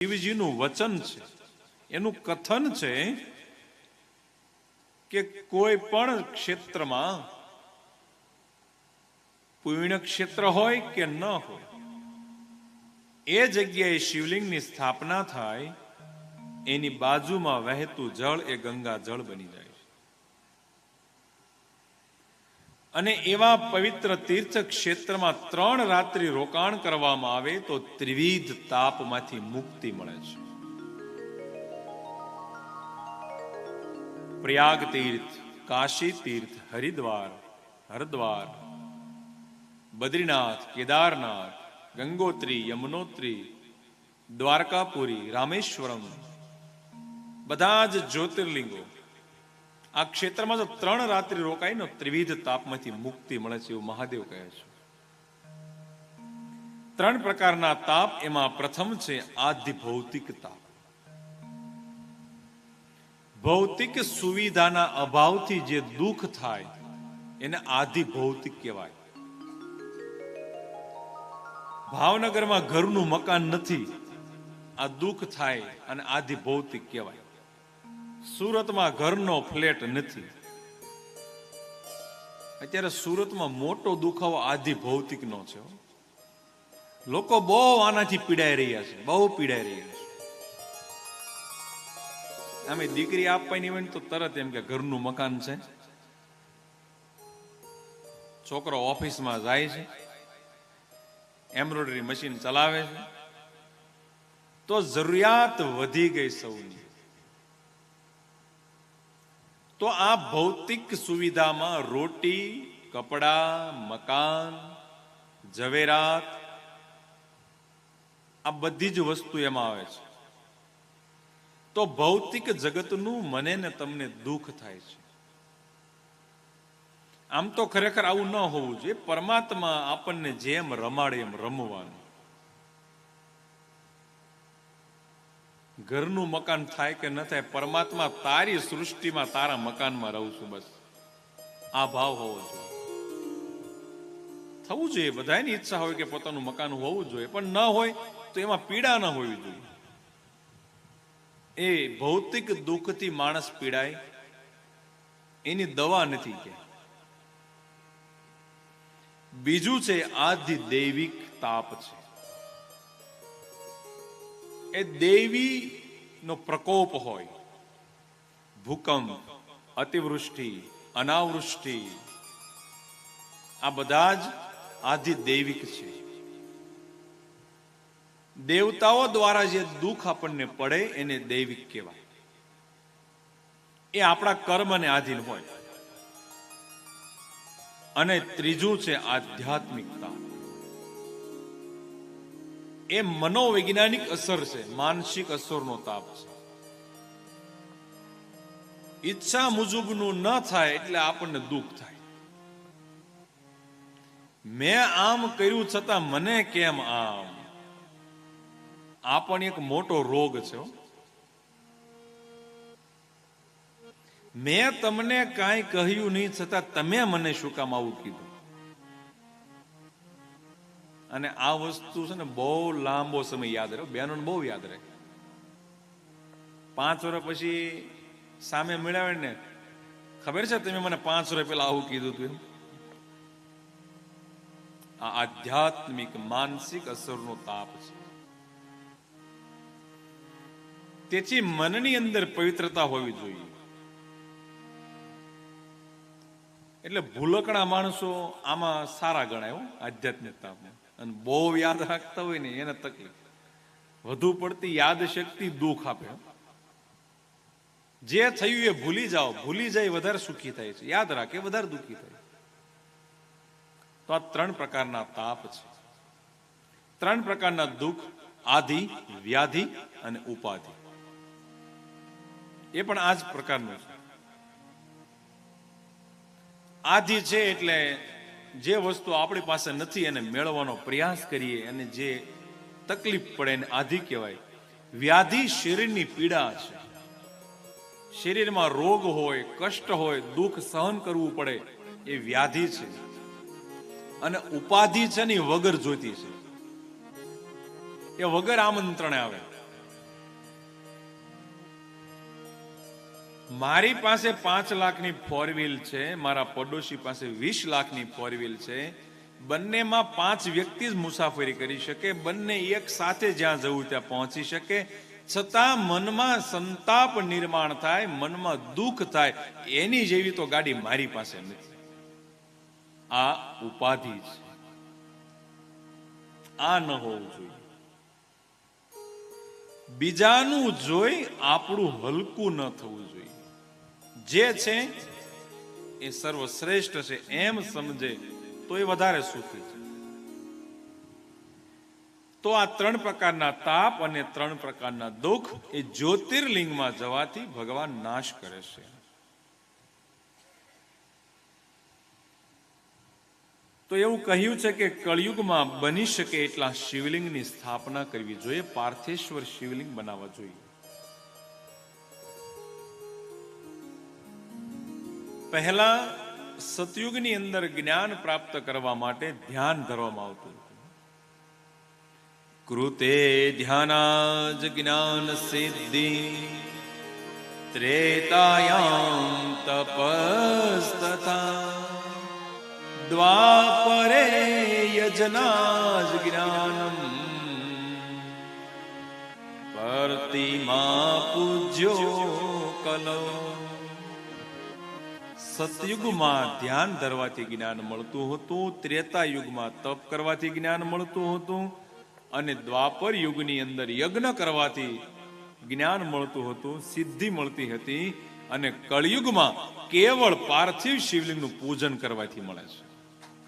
શિવજીનું વચન છે. એનું કથન છે કે કોઈ પણ ક્ષેત્રમાં પુણ્ય ક્ષેત્ર હોય કે ન હોય, એ જગ્યાએ શિવલિંગની સ્થાપના થાય, એની બાજુમાં વહેતું જળ એ ગંગા જળ બની જાય છે અને એવા પવિત્ર તીર્થ ક્ષેત્રમાં ત્રણ રાત્રિ રોકાણ કરવામાં આવે તો ત્રિવિધ તાપમાંથી મુક્તિ મળે છે. પ્રયાગ તીર્થ, કાશી તીર્થ, હરિદ્વાર, હરદ્વાર, બદ્રીનાથ, કેદારનાથ, ગંગોત્રી, યમુનોત્રી, દ્વારકાપુરી, રામેશ્વરમ, બધા જ જ્યોતિર્લિંગો આ ક્ષેત્રમાં જો ત્રણ રાત્રિ રોકાય ને ત્રિવિધ તાપમાંથી મુક્તિ મળે છે એવું મહાદેવ કહે છે. ત્રણ પ્રકારના તાપ એમાં પ્રથમ છે આદિ ભૌતિક તાપ. ભૌતિક સુવિધાના અભાવથી જે દુઃખ થાય, એને આદિ ભૌતિક કહેવાય. ભાવનગરમાં ઘરનું મકાન નથી, આ દુઃખ થાય અને આદિ ભૌતિક કહેવાય. સુરતમાં ઘરનો ફ્લેટ નથી. અત્યારે સુરતમાં મોટો દુખાવો આદિ ભૌતિક નો છે લોકો બહુ આનાથી પીડાઈ રહ્યા છે, બહુ પીડાઈ રહ્યા છે. અમે દીકરી આપવાની હોય ને તો તરત એમ કે ઘરનું મકાન છે. છોકરો ઓફિસમાં જાય છે, એમ્બ્રોઇડરી મશીન ચલાવે છે. તો જરૂરિયાત વધી ગઈ સૌની. તો આ ભૌતિક સુવિધામાં રોટી, કપડા, મકાન, ઝવેરાત, આ બધી જ વસ્તુ એમાં આવે છે. તો ભૌતિક જગતનું મને ને તમને દુઃખ થાય છે. આમ તો ખરેખર આવું ન હોવું જોઈએ. પરમાત્મા આપણને જેમ રમાડે એમ રમવાનું. ઘરનું મકાન થાય કે ન થાય, પરમાત્મા તારી સૃષ્ટિમાં, તારા મકાનમાં રહું છું બસ. આ ભાવ હોવો જોઈએ. થવું જોઈએ. બધાની ઈચ્છા હોય કે પોતાનું મકાન હોવું જોઈએ. પણ ન હોય તો એમાં પીડા ન હોવી જોઈએ. એ ભૌતિક દુઃખથી માણસ પીડાય, એની દવા નથી કે. બીજું છે આધિ દૈવિક તાપ છે. એ દેવી નો પ્રકોપ હોય. ભૂકંપ, અતિવૃષ્ટિ, અનાવૃષ્ટિ, આ બધા જ આધિ દૈવિક છે. દેવતાઓ દ્વારા જે દુઃખ આપણને પડે એને દૈવિક કહેવાય. એ આપણા કર્મને આધીન હોય. અને ત્રીજું છે આધ્યાત્મિકતા. એ મનોવૈજ્ઞાનિક અસર છે, માનસિક અસરનો તાપ છે. ઈચ્છા મુજબનું ન થાય એટલે આપણને દુઃખ થાય. મેં આમ કર્યું છતાં મને કેમ આમ? આ પણ એક મોટો રોગ છે મેં તમને કાંઈ કહ્યું નહીં છતાં તમે મને શું કામ આવું કીધું? અને આ વસ્તુ છે ને બહુ લાંબો સમય યાદ રહે. બેનો બહુ યાદ રહે. પાંચ વર્ષ પછી સામે મળ્યા ને, ખબર છે તમે મને પાંચ વર્ષ પહેલા આવું કીધું હતું આ આધ્યાત્મિક માનસિક અસરનો તાપ છે. તેથી મનની અંદર પવિત્રતા હોવી જોઈએ. એટલે ભૂલકણા માણસો આમાં સારા ગણાય આધ્યાત્મિક આધ્યાત્મિકતામાં. અને બહુ યાદ રાખતા હોય ને એને તકલીફ. વધુ પડતી યાદ શક્તિ દુઃખ આપે. જે થયું એ ભૂલી જાઓ. ભૂલી જાય વધારે સુખી થાય છે. યાદ રાખે વધારે દુઃખી થાય. તો આ ત્રણ પ્રકારના તાપ છે. ત્રણ પ્રકારના દુઃખ, આધિ, વ્યાધિ અને ઉપાધિ. એ પણ આ જ પ્રકારનું છે. આધિ છે એટલે જે વસ્તુ આપણી પાસે નથી એને મેળવવાનો પ્રયાસ કરીએ અને જે તકલીફ પડે એને આધિ કહેવાય. વ્યાધિ શરીરની પીડા છે. શરીરમાં રોગ હોય, કષ્ટ હોય, દુઃખ સહન કરવું પડે એ વ્યાધિ છે. અને ઉપાધિ છે ને વગર જોતી છે. એ વગર આમંત્રણે આવે. મારી પાસે પાંચ લાખની ફોર વ્હીલ છે, મારા પડોશી પાસે વીસ લાખની ફોર વ્હીલ છે. બંનેમાં પાંચ વ્યક્તિ જ મુસાફરી કરી શકે, બંને એક સાથે જ્યાં જવું ત્યાં પહોંચી શકે. છતાં મનમાં સંતાપ નિર્માણ થાય, મનમાં દુઃખ થાય, એની જેવી તો ગાડી મારી પાસે નથી. આ ઉપાધિ છે. આ ન હોવું જોઈએ. બીજાનું જોઈ આપણું હલકું ન થવું જોઈએ. જે છે એ સર્વશ્રેષ્ઠ છે, એમ સમજે તો એ વધારે સુખી છે. તો આ ત્રણ પ્રકારના તાપ અને ત્રણ પ્રકારના દુઃખ એ જ્યોતિર્લિંગમાં જવાથી ભગવાન નાશ કરે છે. તો એવું કહ્યું છે કે કળિયુગમાં બની શકે એટલા શિવલિંગની સ્થાપના કરવી જોઈએ, પાર્થેશ્વર શિવલિંગ બનાવવા જોઈએ. પહેલા સતયુગની અંદર જ્ઞાન પ્રાપ્ત કરવા માટે ધ્યાન ધરવામાં આવતું કૃતે ધ્યાનાજ જ્ઞાન સિદ્ધિ, ત્રેતાયામ તપસ્તથા. દ્વાપરે યજનાજ જ્ઞાનમ. પરતિમા પૂજ્યો કલો. સતયુગમાં ધ્યાન ધરવાથી જ્ઞાન મળતું હતું, ત્રેતા યુગમાં તપ કરવાથી જ્ઞાન મળતું હતું અને દ્વાપર યુગની અંદર યજ્ઞ કરવાથી જ્ઞાન મળતું હતું, સિદ્ધિ મળતી હતી અને કળિયુગમાં કેવળ પાર્થિવ શિવલિંગનું પૂજન કરવાથી મળે છે.